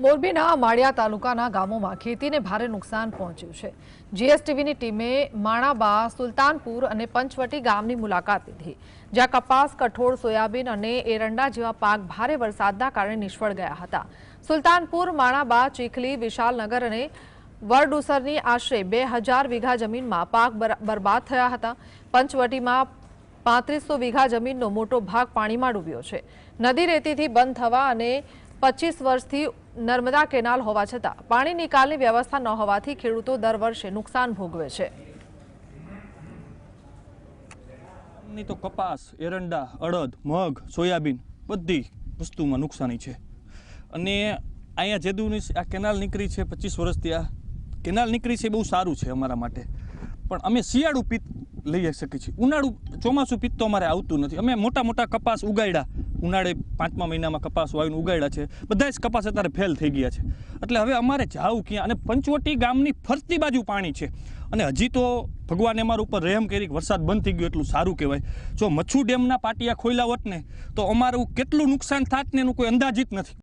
મોરબીના માળિયા તાલુકાના ગામોમાં ખેતીને ભારે નુકસાન પહોંચ્યું છે. જીએસટીવીની ટીમે માણાબા, સુલતાનપુર અને પંચવટી ગામની મુલાકાત લીધી જ્યાં કપાસ, કઠોળ, સોયાબીન અને એરંડા જેવા પાક ભારે વરસાદના કારણે નિષ્ફળ ગયા હતા. સુલતાનપુર, માણાબા, ચીખલી, વિશાલનગર અને વરડુસરની આશરે બે હજાર વીઘા જમીનમાં પાક બર- બરબાદ થયા હતા. પંચવટીમાં પાંત્રીસો વીઘા જમીનનો મોટો ભાગ પાણીમાં ડૂબ્યો છે. નદી રેતીથી બંધ થવા અને પચીસ વર્ષથી નર્મદા કેનાલ હોવા છતાં પાણી નિકાલની વ્યવસ્થા ન હોવાથી ખેડૂતો દર વર્ષે નુકસાન ભોગવે છે. તો કપાસ, એરંડા, અડદ, મગ, સોયાબીન બધી વસ્તુમાં નુકસાની છે. અને અહીંયા જેદુની આ કેનાલ નીકળી છે પચીસ વર્ષથી આ કેનાલ નીકળી છે બહુ સારું છે અમારા માટે. પણ અમે શિયાળુ પિત્ત લઈ શકીએ છીએ. ઉનાળુ ચોમાસું પિત્ત તો અમારે આવતું નથી. અમે મોટા મોટા કપાસ ઉગાડ્યા. ઉનાળે પાંચમા મહિનામાં કપાસ વાવીને ઉગાડ્યા છે. બધા જ કપાસ અત્યારે ફેલ થઈ ગયા છે. એટલે હવે અમારે જાવું ક્યાં? અને પંચવટી ગામની ફરતી બાજુ પાણી છે. અને હજી તો ભગવાને અમારા ઉપર રહેમ કરી વરસાદ બંધ થઈ ગયો એટલું સારું કહેવાય. જો મચ્છુ ડેમના પાટિયા ખોલ્યા હોત ને, તો અમારું કેટલું નુકસાન થાત ને એનું કોઈ અંદાજિત નથી.